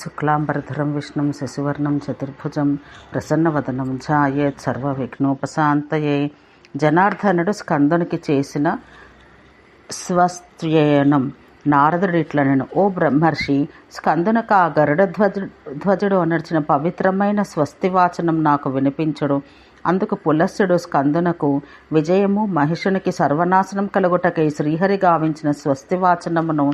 శుక్లాంబరధరం విష్ణుం శశివర్ణం చతుర్భుజం ప్రసన్నవదనం ఛాయేత్ సర్వ విఘ్నోపశాంతయే జనార్దనుడు స్కందునికి చేసిన స్వస్త్యయనం నారదుడు ఇట్లనను ఓ బ్రహ్మర్షి స్కందునకు ఆ గరుడ ధ్వజ ధ్వజుడు అనర్చిన పవిత్రమైన స్వస్తివాచనం నాకు వినిపించుడు. అందుకు పులస్సుడు స్కందునకు విజయము మహిషునికి సర్వనాశనం కలుగుటకై శ్రీహరి గావించిన స్వస్తివాచనమును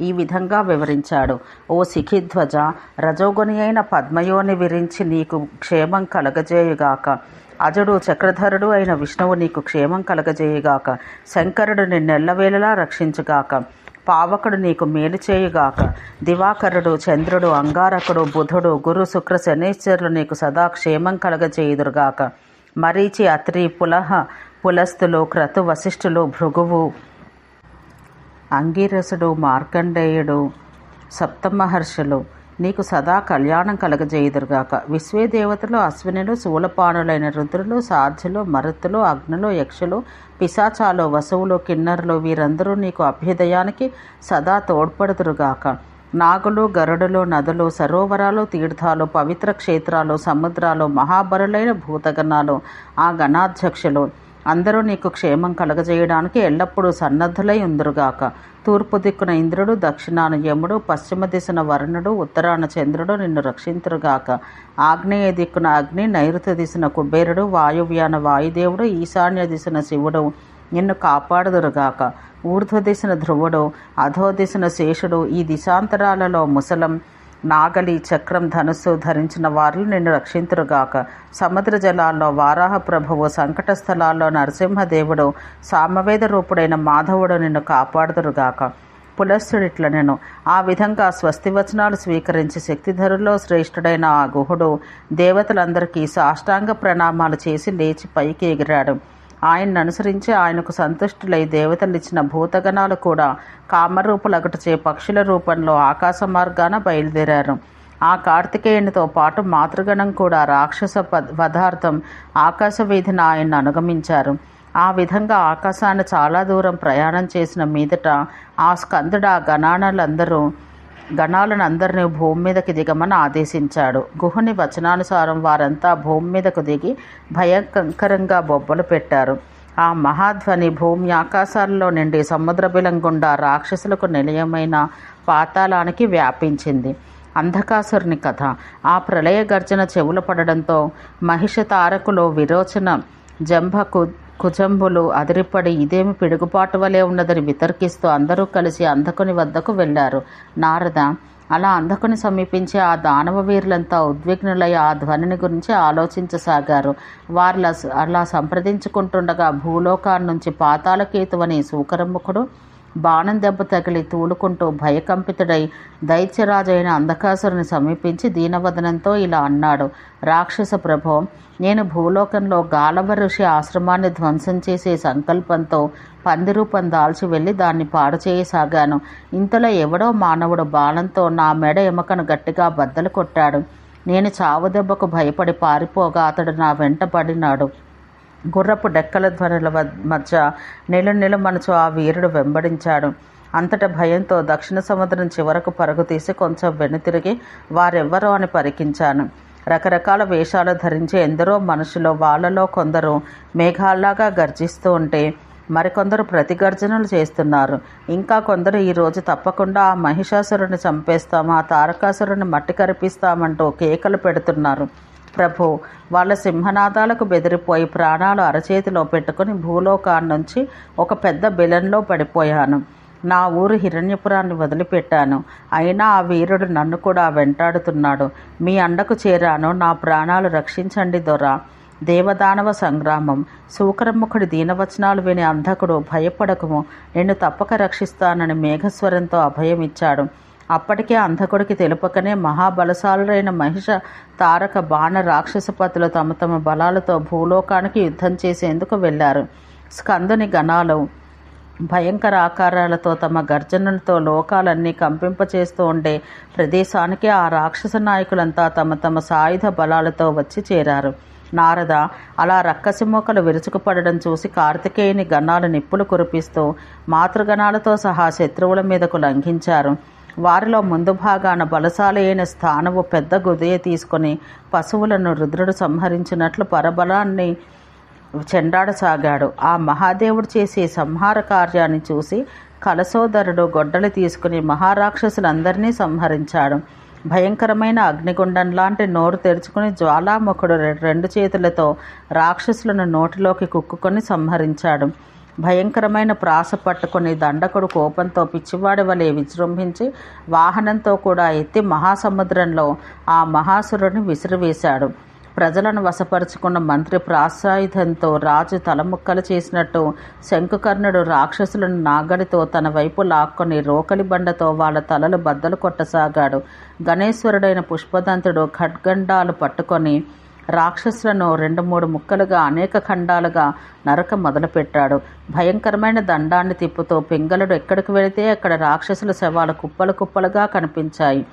ఈ విధంగా వివరించాడు. ఓ సిఖిధ్వజ రజోగుని అయిన పద్మయోని విరించి నీకు క్షేమం కలగజేయుగాక. అజుడు చక్రధరుడు అయిన విష్ణువు నీకు క్షేమం కలగజేయుగాక. శంకరుడు నిన్నెల్లవేళలా రక్షించుగాక. పావకుడు నీకు మేలు చేయుగాక. దివాకరుడు చంద్రుడు అంగారకుడు బుధుడు గురు శుక్ర శనీశ్వరులు నీకు సదా క్షేమం కలగజేయుదురుగాక. మరీచి అత్రి పులహ పులస్తులు క్రతు వశిష్ఠులు భృగువు అంగీరసుడు మార్కండేయుడు సప్తమహర్షులు నీకు సదా కళ్యాణం కలగజేయుదురుగాక. విశ్వే దేవతలు అశ్వినులు శూలపానులైన రుద్రులు సాధ్యులు మరుత్తులు అగ్నులు యక్షులు పిశాచాలు వసువులు కిన్నరులు వీరందరూ నీకు అభ్యుదయానికి సదా తోడ్పడుదురుగాక. నాగులు గరుడులు నదులు సరోవరాలు తీర్థాలు పవిత్ర క్షేత్రాలు సముద్రాలు మహాబరులైన భూతగణాలు ఆ గణాధ్యక్షులు. అందరూ నీకు క్షేమం కలగజేయడానికి ఎల్లప్పుడూ సన్నద్ధులై ఉందరుగాక. తూర్పు దిక్కున ఇంద్రుడు దక్షిణాన యముడు పశ్చిమ దిశన వరుణుడు ఉత్తరాన చంద్రుడు నిన్ను రక్షింతురుగాక. ఆగ్నేయ దిక్కున అగ్ని నైరుతి దిశన కుబేరుడు వాయువ్యాన వాయుదేవుడు ఈశాన్య దిశన శివుడు నిన్ను కాపాడుదురుగాక. ఊర్ధ్వ దిశన ధ్రువుడు అధో దిశన శేషుడు ఈ దిశాంతరాలలో ముసలం. నాగలి చక్రం ధనుస్సు ధరించిన వారు నిన్ను రక్షింతురుగాక. సముద్ర జలాల్లో వారాహ ప్రభువు సంకట స్థలాల్లో నరసింహదేవుడు సామవేద రూపుడైన మాధవుడు నిన్ను కాపాడుదురుగాక. పులస్సుడిట్ల నేను ఆ విధంగా స్వస్తి వచనాలు స్వీకరించి శక్తిధరుల్లో శ్రేష్ఠుడైన ఆ గుహుడు దేవతలందరికీ సాష్టాంగ ప్రణామాలు చేసి లేచి పైకి ఎగిరాడు. ఆయన్ని అనుసరించి ఆయనకు సంతుష్టులై దేవతలు ఇచ్చిన భూతగణాలు కూడా కామరూపులగటచే పక్షుల రూపంలో ఆకాశ మార్గాన బయలుదేరారు. ఆ కార్తికేయునితో పాటు మాతృగణం కూడా రాక్షస పదార్థం ఆకాశ వీధిని ఆయన్ను అనుగమించారు. ఆ విధంగా ఆకాశాన్ని చాలా దూరం ప్రయాణం చేసిన మీదట ఆ స్కందుడు ఆ గణాలందరూ గణాలను అందరినీ భూమి మీదకి దిగమని ఆదేశించాడు. గుహుని వచనానుసారం వారంతా భూమి మీదకు దిగి భయంకరంగా బొబ్బలు పెట్టారు. ఆ మహాధ్వని భూమి ఆకాశాలలో నిండి సముద్ర గుండా రాక్షసులకు నిలయమైన పాతాళానికి వ్యాపించింది. అంధకాసురుని కథ. ఆ ప్రళయ గర్జన చెవులు పడడంతో మహిష తారకులో విరోచన జంభకు కుజంబులు అదిరిపడి ఇదేమి పిడుగుపాటు వలె ఉన్నదని వితర్కిస్తూ అందరూ కలిసి అంధకుని వద్దకు వెళ్ళారు. నారద అలా అంధకుని సమీపించి ఆ దానవ వీరులంతా ఉద్విగ్నులై ఆ ధ్వనిని గురించి ఆలోచించసాగారు. వారు అలా సంప్రదించుకుంటుండగా భూలోకాన్నించి పాతాళకేతువని సూకరముఖుడు బాణం దెబ్బ తగిలి తూలుకుంటూ భయకంపితుడై దైత్యరాజైన అంధకాసురుని సమీపించి దీనవదనంతో ఇలా అన్నాడు. రాక్షస ప్రభో నేను భూలోకంలో గాలవ ఋషి ఆశ్రమాన్ని ధ్వంసం చేసే సంకల్పంతో పంది రూపం దాల్చి వెళ్ళి దాన్ని పాడు చేయసాగాను. ఇంతలో ఎవడో మానవుడు బాణంతో నా మెడ ఎముకను గట్టిగా బద్దలు కొట్టాడు. నేను చావు దెబ్బకు భయపడి పారిపోగా అతడు నా వెంట పడినాడు. గుర్రపు డెక్కల ధ్వనుల మధ్య నిలు నిలుమనుచు ఆ వీరుడు వెంబడించాడు. అంతట భయంతో దక్షిణ సముద్రం చివరకు పరుగు తీసి కొంచెం వెనుతిరిగి వారెవ్వరో అని పరికించాను. రకరకాల వేషాలు ధరించి ఎందరో మనుషులు వాళ్ళలో కొందరు మేఘాల్లాగా గర్జిస్తూ ఉంటే మరికొందరు ప్రతిగర్జనలు చేస్తున్నారు. ఇంకా కొందరు ఈరోజు తప్పకుండా ఆ మహిషాసురుని చంపేస్తాం ఆ తారకాసురుని మట్టి కరిపిస్తామంటూ కేకలు పెడుతున్నారు. ప్రభు. వాళ్ళ సింహనాదాలకు బెదిరిపోయి ప్రాణాలు అరచేతిలో పెట్టుకుని భూలోకాన్ని నుంచి ఒక పెద్ద బిలంలో పడిపోయాను. నా ఊరు హిరణ్యపురాన్ని వదిలిపెట్టాను. అయినా ఆ వీరుడు నన్ను కూడా వెంటాడుతున్నాడు. మీ అండకు చేరాను. నా ప్రాణాలు రక్షించండి దొరా. దేవదానవ సంగ్రామం. శూకరముఖుడి దీనవచనాలు విని అంధకుడు భయపడకము. నిన్ను తప్పక రక్షిస్తానని మేఘస్వరంతో అభయమిచ్చాడు. అప్పటికే అంధకుడికి తెలుపకనే మహాబలశాలురైన మహిష తారక బాణ రాక్షసపతులు తమ తమ బలాలతో భూలోకానికి యుద్ధం చేసేందుకు వెళ్ళారు. స్కందుని గణాలు భయంకర ఆకారాలతో తమ గర్జనలతో లోకాలన్నీ కంపింపచేస్తూ ఉండే ప్రదేశానికి ఆ రాక్షస నాయకులంతా తమ తమ సాయుధ బలాలతో వచ్చి చేరారు. నారద అలా రక్కసి మొక్కలు విరుచుకుపడడం చూసి కార్తికేయుని గణాలు నిప్పులు కురిపిస్తూ మాతృగణాలతో సహా శత్రువుల మీదకు లంఘించారు. వారిలో ముందు భాగాన బలశాలి అయిన స్థానము పెద్ద గుదయ తీసుకొని పశువులను రుద్రుడు సంహరించినట్లు పరబలాన్ని చెండాడసాగాడు. ఆ మహాదేవుడు చేసే సంహార కార్యాన్ని చూసి కలసోదరుడు గొడ్డలి తీసుకుని మహారాక్షసులందరినీ సంహరించాడు. భయంకరమైన అగ్నిగుండం లాంటి నోరు తెరుచుకుని జ్వాలాముఖుడు రెండు చేతులతో రాక్షసులను నోటిలోకి కుక్కుకొని సంహరించాడు. భయంకరమైన ప్రాస పట్టుకుని దండకుడు కోపంతో పిచ్చివాడి వలె విజృంభించి వాహనంతో కూడా ఎత్తి మహాసముద్రంలో ఆ మహాసురుని విసిరివేశాడు. ప్రజలను వశపరుచుకున్న మంత్రి ప్రాసాయుధంతో రాజు తలముక్కలు చేసినట్టు శంకుకర్ణుడు రాక్షసులను నాగడితో తన వైపు లాక్కొని రోకలి బండతో వాళ్ళ తలలు బద్దలు కొట్టసాగాడు. గణేశ్వరుడైన పుష్పదంతుడు ఖడ్గండాలు పట్టుకొని రాక్షసులను రెండు మూడు ముక్కలుగా అనేక ఖండాలుగా నరక మొదలుపెట్టాడు. భయంకరమైన దండాన్ని తిప్పుతూ పింగళుడు ఎక్కడికి వెళితే అక్కడ రాక్షసుల శవాలు కుప్పలు కుప్పలుగా కనిపించాయి.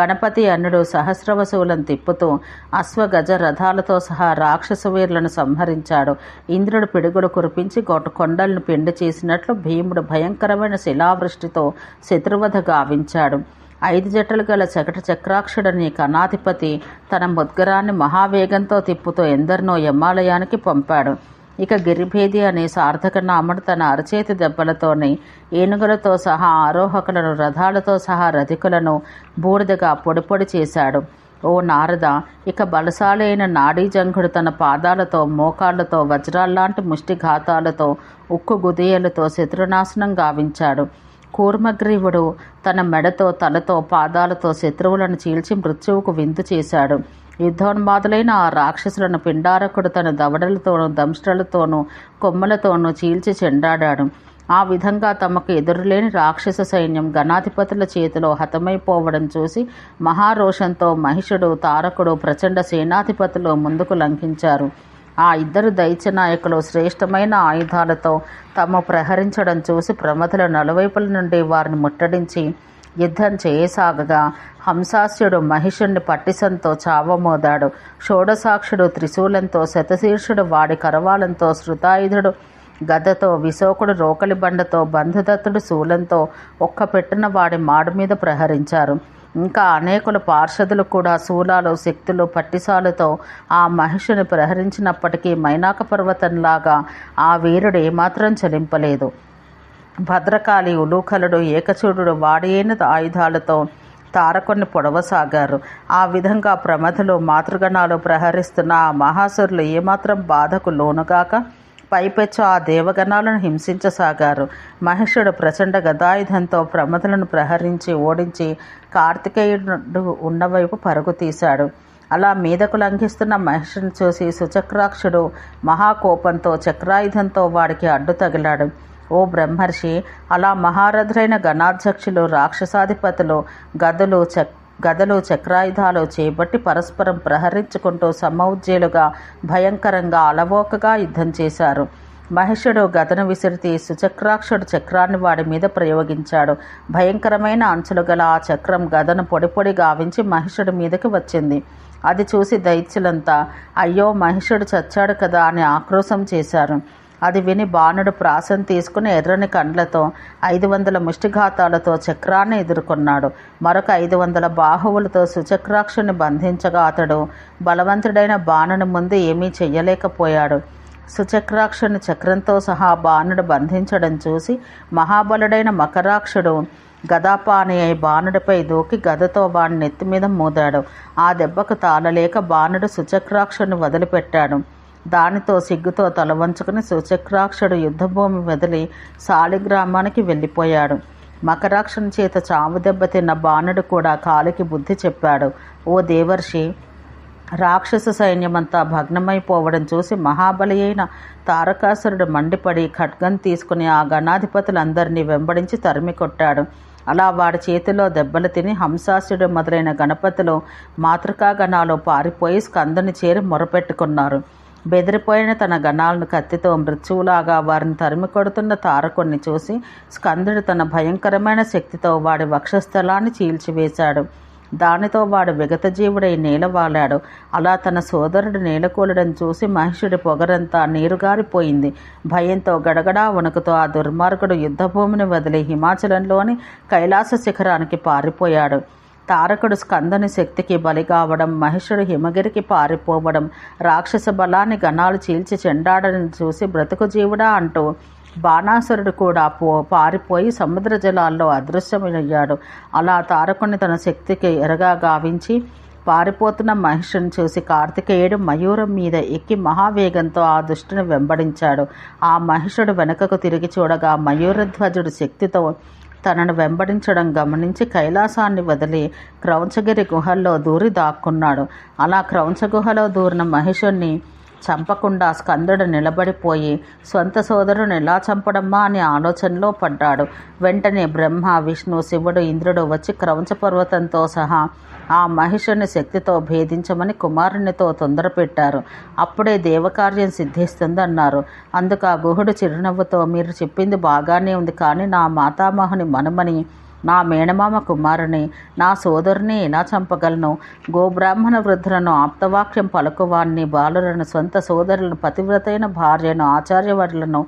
గణపతి అన్నుడు సహస్రవసువులను తిప్పుతూ అశ్వగజ రథాలతో సహా రాక్షస వీరులను సంహరించాడు. ఇంద్రుడు పిడుగుడు కురిపించి గొట్ట కొండలను పిండి చేసినట్లు భీముడు భయంకరమైన శిలావృష్టితో శత్రువధ గావించాడు. ఐదు జటలు గల చకట చక్రాక్షుడని కణాధిపతి తన ముద్గరాన్ని మహావేగంతో తిప్పుతో ఎందరినో యమాలయానికి పంపాడు. ఇక గిరిభేది అనే సార్థక నాముడు తన అరచేతి దెబ్బలతోని ఏనుగులతో సహా ఆరోహకులను రథాలతో సహా రథికులను బూడిదగా పొడిపొడి చేశాడు. ఓ నారద ఇక బలశాలైన నాడీజంఘుడు తన పాదాలతో మోకాళ్ళతో వజ్రాల్లాంటి ముష్టిఘాతాలతో ఉక్కు గుదియలతో శత్రునాశనం గావించాడు. కూర్మగ్రీవుడు తన మెడతో తలతో పాదాలతో శత్రువులను చీల్చి మృత్యువుకు విందు చేశాడు. యుద్ధోన్మాదులైన ఆ రాక్షసులను పిండారకుడు తన దవడలతోనూ దంష్టలతోనూ కొమ్మలతోనూ చీల్చి చెండాడాడు. ఆ విధంగా తమకు ఎదురులేని రాక్షస సైన్యం గణాధిపతుల చేతిలో హతమైపోవడం చూసి మహారోషంతో మహిషుడు తారకుడు ప్రచండ సేనాధిపతులు ముందుకు లంఘించారు ఆ ఇద్దరు దైత్య నాయకులు శ్రేష్టమైన ఆయుధాలతో తమ ప్రహరించడం చూసి ప్రమథుల నలువైపుల నుండి వారిని ముట్టడించి యుద్ధం చేయసాగగా హంసాస్యుడు మహిషుణ్ణి పట్టిసంతో చావమోదాడు. షోడసాక్షుడు త్రిశూలంతో శతశీర్షుడు వాడి కరవాలంతో శృతాయుధుడు గదతో విశోకుడు రోకలి బండతో బంధుదత్తుడు శూలంతో ఒక్క పెట్టిన వాడి మాడు మీద ప్రహరించారు. ఇంకా అనేకుల పార్షదులు కూడా శూలాలు శక్తులు పట్టిసాలతో ఆ మహిషుని ప్రహరించినప్పటికీ మైనాక పర్వతంలాగా ఆ వీరుడు ఏమాత్రం చలింపలేదు. భద్రకాళి ఉలూకలుడు ఏకచూడు వాడియైన ఆయుధాలతో తారకుని పొడవసాగారు. ఆ విధంగా ప్రమథులు మాతృగణాలు ప్రహరిస్తున్న ఆ మహాసురులు ఏమాత్రం బాధకు లోనుగాక పైపెచ్చు ఆ దేవగణాలను హింసించసాగారు. మహిషుడు ప్రచండ గదాయుధంతో ప్రమథులను ప్రహరించి ఓడించి కార్తికేయుడు ఉన్నవైపు పరుగు తీశాడు. అలా మీదకు లంఘిస్తున్న మహిషుని చూసి సుచక్రాక్షుడు మహాకోపంతో చక్రాయుధంతో వాడికి అడ్డు తగిలాడు. ఓ బ్రహ్మర్షి అలా మహారథులైన గణాధ్యక్షులు రాక్షసాధిపతులు గదులు చక్ గదలు చక్రాయుధాలు చేపట్టి పరస్పరం ప్రహరించుకుంటూ సమౌజ్జేలుగా భయంకరంగా అలవోకగా యుద్ధం చేశారు. మహిషుడు గదను విసిరితి సుచక్రాక్షుడు చక్రాన్ని వాడి మీద ప్రయోగించాడు. భయంకరమైన అంచులు గల ఆ చక్రం గదను పొడి పొడి గావించి మహిషుడి మీదకి వచ్చింది. అది చూసి దైత్యులంతా అయ్యో మహిషుడు చచ్చాడు కదా అని ఆక్రోశం చేశారు. అది విని బాణుడు ప్రాసం తీసుకుని ఎర్రని కండ్లతో ఐదు వందల ముష్టిఘాతాలతో చక్రాన్ని ఎదుర్కొన్నాడు. మరొక ఐదు వందల బాహువులతో సుచక్రాక్షుని బంధించగా అతడు బలవంతుడైన బాణుని ముందు ఏమీ చెయ్యలేకపోయాడు. సుచక్రాక్షుని చక్రంతో సహా బాణుడు బంధించడం చూసి మహాబలుడైన మకరాక్షుడు గదాపాని అయి బాణుడిపై దూకి గదతో వాడి నెత్తి మీద మూదాడు. ఆ దెబ్బకు తాళలేక బాణుడు సుచక్రాక్షుని వదిలిపెట్టాడు. దానితో సిగ్గుతో తల వంచుకుని సుచక్రాక్షుడు యుద్ధభూమి వదిలి సాలిగ్రామానికి వెళ్ళిపోయాడు. మకరాక్షుని చేత చావు దెబ్బతిన్న బాణుడు కూడా కాలికి బుద్ధి చెప్పాడు. ఓ దేవర్షి రాక్షస సైన్యమంతా భగ్నమైపోవడం చూసి మహాబలి అయిన తారకాసురుడు మండిపడి ఖడ్గం తీసుకుని ఆ గణాధిపతులందరినీ వెంబడించి తరిమి కొట్టాడు అలా వాడి చేతిలో దెబ్బలు తిని హంసాసుడు మొదలైన గణపతులు మాతృకా గణాలు పారిపోయి స్కందుని చేరి మొరపెట్టుకున్నారు. బెదిరిపోయిన తన గణాలను కత్తితో మృత్యువులాగా వారిని తరిమి కొడుతున్న తారకుణ్ణి చూసి స్కందుడు తన భయంకరమైన శక్తితో వాడి వక్షస్థలాన్ని చీల్చివేశాడు. దానితో వాడు విగతజీవుడై నేలవాలాడు. అలా తన సోదరుడు నేలకూలడం చూసి మహిషుడి పొగరంతా నీరుగారిపోయింది. భయంతో గడగడా వణుకుతో ఆ దుర్మార్గుడు యుద్ధభూమిని వదిలి హిమాచలంలోని కైలాస శిఖరానికి పారిపోయాడు. తారకుడు స్కందని శక్తికి బలి కావడం మహిషుడు హిమగిరికి పారిపోవడం రాక్షస బలాన్ని గణాలు చీల్చి చెండాడని చూసి బ్రతుకు జీవుడా అంటూ బాణాసురుడు కూడా పో పారిపోయి సముద్ర జలాల్లో అదృశ్యమయ్యాడు. అలా తారకుని తన శక్తికి ఎరగా గావించి పారిపోతున్న మహిషుని చూసి కార్తికేయుడు మయూరం మీద ఎక్కి మహావేగంతో ఆ దుష్టుని వెంబడించాడు. ఆ మహిషుడు వెనుకకు తిరిగి చూడగా మయూరధ్వజుడు శక్తితో తనను వెంబడించడం గమనించి కైలాసాన్ని వదిలి క్రౌంచగిరి గుహల్లో దూరి దాక్కున్నాడు. అలా క్రౌంచ గుహలో దూరిన మహిషుణ్ణి చంపకుండా స్కందుడు నిలబడిపోయి సొంత సోదరుని ఎలా చంపడమ్మా? అనే ఆలోచనలో పడ్డాడు. వెంటనే బ్రహ్మ విష్ణు శివుడు ఇంద్రుడు వచ్చి క్రౌంచ పర్వతంతో సహా ఆ మహిషుని శక్తితో భేదించమని కుమారునితో తొందరపెట్టారు. అప్పుడే దేవకార్యం సిద్ధిస్తుందన్నారు. అందుకు ఆ గుహుడు చిరునవ్వుతో మీరు చెప్పింది బాగానే ఉంది కానీ నా మాతామహుని మనమని నా మేనమామ కుమారుని నా సోదరుని ఎలా చంపగలను? గోబ్రాహ్మణ వృద్ధులను ఆప్తవాక్యం పలుకువాన్ని బాలులను సొంత సోదరులను పతివ్రతైన భార్యను ఆచార్యవర్లను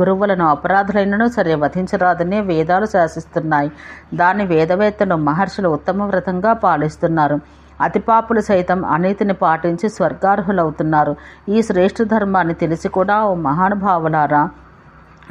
గురువులను అపరాధులైనను సరే వధించరాదనే వేదాలు శాసిస్తున్నాయి. దాని వేదవేత్తలు మహర్షులు ఉత్తమ వ్రతంగా పాలిస్తున్నారు. అతిపాపులు సైతం అనీతిని పాటించి స్వర్గార్హులవుతున్నారు. ఈ శ్రేష్ఠ ధర్మాన్ని తెలిసి కూడా ఓ మహానుభావులారా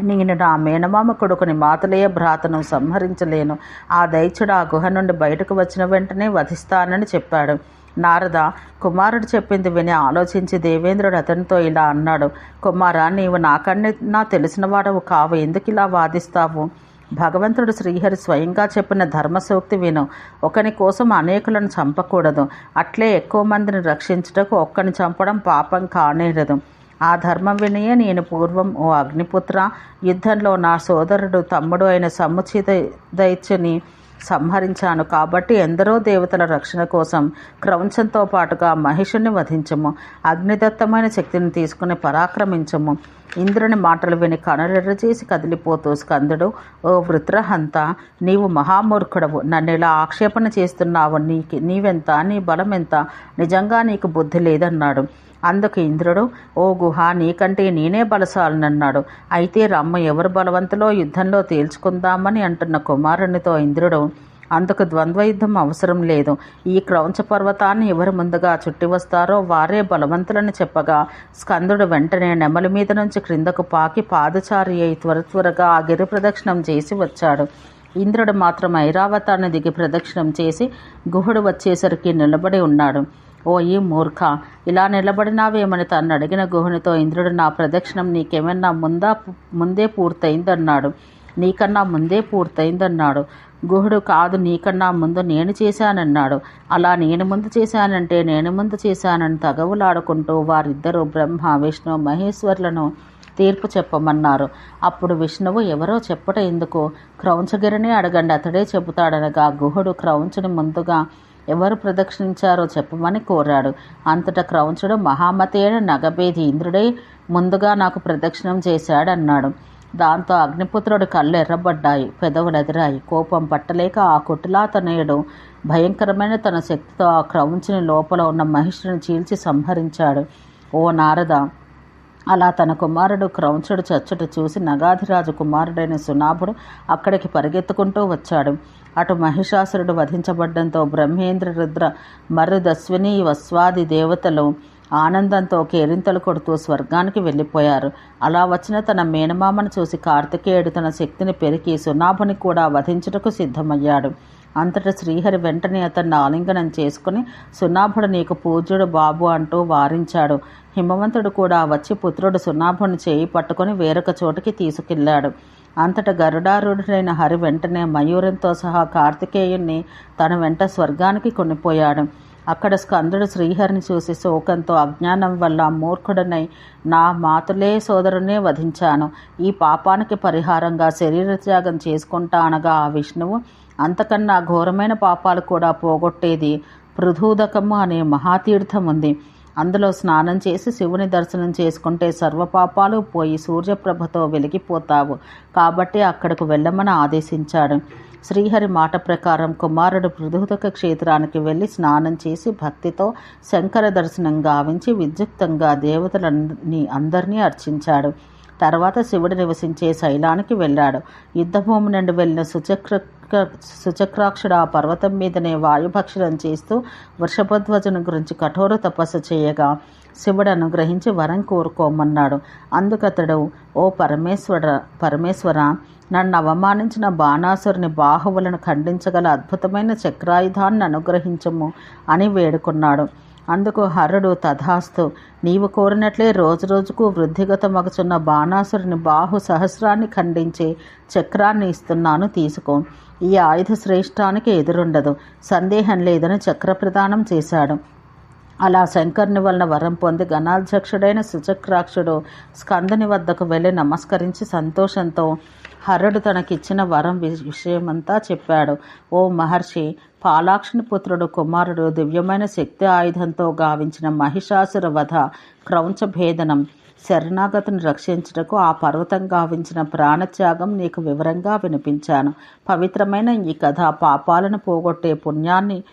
నేను నా మేనమామ కొడుకుని మాతలేయ భ్రాతను సంహరించలేను. ఆ దైత్యుడు ఆ గుహ నుండి బయటకు వచ్చిన వెంటనే వధిస్తానని చెప్పాడు. నారద కుమారుడు చెప్పింది విని ఆలోచించి దేవేంద్రుడు అతనితో ఇలా అన్నాడు. కుమారా నీవు నాకన్నా తెలిసిన వాడవు కావు. ఎందుకు ఇలా వాదిస్తావు? భగవంతుడు శ్రీహరి స్వయంగా చెప్పిన ధర్మసూక్తి విను. ఒకని కోసం అనేకులను చంపకూడదు. అట్లే ఎక్కువ మందిని రక్షించుటకు ఒక్కని చంపడం పాపం కానేరదు. ఆ ధర్మం వినియే నేను పూర్వం ఓ అగ్నిపుత్ర. యుద్ధంలో నా సోదరుడు తమ్ముడు అయిన సముచిత దైత్యుని సంహరించాను కాబట్టి ఎందరో దేవతల రక్షణ కోసం క్రౌంచంతో పాటుగా మహిషుని వధించము. అగ్నిదత్తమైన శక్తిని తీసుకుని పరాక్రమించము. ఇంద్రుని మాటలు విని కనులెర్రచేసి కదిలిపోతూ స్కందుడు ఓ వృత్రహంత నీవు మహామూర్ఖుడవు. నన్ను ఇలా ఆక్షేపణ చేస్తున్నావు. నీకి నీవెంత నీ బలం ఎంత నిజంగా నీకు బుద్ధి లేదన్నాడు. అందుకు ఇంద్రుడు ఓ గుహ నీకంటే నేనే బలశాలనన్నాడు. అయితే రమ్మ ఎవరు బలవంతులో యుద్ధంలో తేల్చుకుందామని అంటున్న కుమారునితో ఇంద్రుడు అందుకు ద్వంద్వ యుద్ధం అవసరం లేదు. ఈ క్రౌంచ పర్వతాన్ని ఎవరు ముందుగా చుట్టి వస్తారో వారే బలవంతులని చెప్పగా స్కందుడు వెంటనే నెమలి మీద నుంచి క్రిందకు పాకి పాదచారి అయి త్వర త్వరగా ఆ గిరి ప్రదక్షిణం చేసి వచ్చాడు. ఇంద్రుడు మాత్రం ఐరావతాన్ని దిగి ప్రదక్షిణం చేసి గుహుడు వచ్చేసరికి నిలబడి ఉన్నాడు. ఓ ఈ మూర్ఖ ఇలా నిలబడినావేమని తను అడిగిన గుహునితో ఇంద్రుడు నా ప్రదక్షిణం నీకేమన్నా ముందా ముందే పూర్తయిందన్నాడు. నీకన్నా ముందే పూర్తయిందన్నాడు. గుహుడు కాదు నీకన్నా ముందు నేను చేశానన్నాడు. అలా నేను ముందు చేశానంటే నేను ముందు చేశానని తగవులాడుకుంటూ వారిద్దరూ బ్రహ్మ విష్ణు మహేశ్వర్లను తీర్పు చెప్పమన్నారు. అప్పుడు విష్ణువు ఎవరో చెప్పట ఎందుకు క్రౌంచగిరిని అడగండి అతడే చెబుతాడనగా గుహుడు క్రౌంచుని ముందుగా ఎవరు ప్రదక్షించారో చెప్పమని కోరాడు. అంతటా క్రౌంచుడు మహామతేన నగబేధి ఇంద్రుడే ముందుగా నాకు ప్రదక్షిణం చేశాడన్నాడు. దాంతో అగ్నిపుత్రుడి కళ్ళు ఎర్రబడ్డాయి పెదవులు ఎదిరాయి కోపం పట్టలేక ఆ కుటిలాతనయుడు భయంకరమైన తన శక్తితో ఆ క్రౌంచుని లోపల ఉన్న మహిషుని చీల్చి సంహరించాడు. ఓ నారద అలా తన కుమారుడు క్రౌంచుడు చచ్చుట చూసి నగాధిరాజు కుమారుడైన సునాభుడు అక్కడికి పరిగెత్తుకుంటూ వచ్చాడు. అటు మహిషాసురుడు వధించబడ్డంతో బ్రహ్మేంద్ర రుద్ర మరుదశ్విని వస్వాది దేవతలు ఆనందంతో కేరింతలు కొడుతూ స్వర్గానికి వెళ్ళిపోయారు. అలా వచ్చిన తన మేనమామను చూసి కార్తికేయుడు తన శక్తిని పెరిగి సునాభుని కూడా వధించుటకు సిద్ధమయ్యాడు. అంతట శ్రీహరి వెంటనే అతన్ని ఆలింగనం చేసుకుని సున్నాభుడు నీకు పూజ్యుడు బాబు అంటూ వారించాడు. హిమవంతుడు కూడా వచ్చి పుత్రుడు సున్నాభుని చేయి పట్టుకొని వేరొక చోటికి తీసుకెళ్ళాడు అంతట గరుడారుడైన హరి వెంటనే మయూరంతో సహా కార్తికేయుణ్ణి తన వెంట స్వర్గానికి కొనిపోయాడు. అక్కడ స్కందుడు శ్రీహరిని చూసి శోకంతో అజ్ఞానం వల్ల మూర్ఖుడనై నా మాతులే సోదరునే వధించాను. ఈ పాపానికి పరిహారంగా శరీర త్యాగం చేసుకుంటా అనగా ఆ విష్ణువు అంతకన్నా ఘోరమైన పాపాలు కూడా పోగొట్టేది పృథూదకము అనే మహాతీర్థం ఉంది అందులో స్నానం చేసి శివుని దర్శనం చేసుకుంటే సర్వపాపాలు పోయి సూర్యప్రభతో వెలిగిపోతావు. కాబట్టి అక్కడకు వెళ్ళమని ఆదేశించాడు. శ్రీహరి మాట ప్రకారం కుమారుడు పృథుతక క్షేత్రానికి వెళ్ళి స్నానం చేసి భక్తితో శంకర దర్శనం గావించి విద్యుక్తంగా దేవతలని అందరినీ అర్చించాడు. తర్వాత శివుడు నివసించే శైలానికి వెళ్ళాడు. యుద్ధభూమి నుండి వెళ్ళిన సుచక్ర సుచక్రాక్షుడు ఆ పర్వతం మీదనే వాయుభక్షణం చేస్తూ వృషభధ్వజుని గురించి కఠోర తపస్సు చేయగా శివుడు అనుగ్రహించి వరం కోరుకోమన్నాడు. అందుకతడు ఓ పరమేశ్వర పరమేశ్వర నన్ను అవమానించిన బాణాసురుని బాహువులను ఖండించగల అద్భుతమైన చక్రాయుధాన్ని అనుగ్రహించము అని వేడుకున్నాడు. అందుకు హరుడు తథాస్తు నీవు కోరినట్లే రోజురోజుకు వృద్ధిగతమగుచున్న బాణాసురుని బాహు సహస్రాన్ని ఖండించే చక్రాన్ని ఇస్తున్నాను తీసుకో. ఈ ఆయుధ శ్రేష్టానికి ఎదురుండదు సందేహం లేదని చక్ర ప్రదానం చేశాడు. అలా శంకరుని వలన వరం పొంది గణాధ్యక్షుడైన సుచక్రాక్షుడు స్కందుని వద్దకు వెళ్ళి నమస్కరించి సంతోషంతో హరుడు తనకిచ్చిన వరం విషయమంతా చెప్పాడు. ఓ మహర్షి పాలాక్షుని పుత్రుడు కుమారుడు దివ్యమైన శక్తి ఆయుధంతో గావించిన మహిషాసుర వధ క్రౌంచ భేదనం శరణాగతిని రక్షించుటకు ఆ పర్వతం గావించిన ప్రాణత్యాగం నీకు వివరంగా వినిపించాను. పవిత్రమైన ఈ కథ పాపాలను పోగొట్టే పుణ్యాన్ని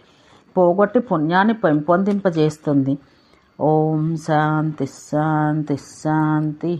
పోగొట్టి పుణ్యాన్ని పెంపొందింపజేస్తుంది. ఓం శాంతి శాంతి శాంతి.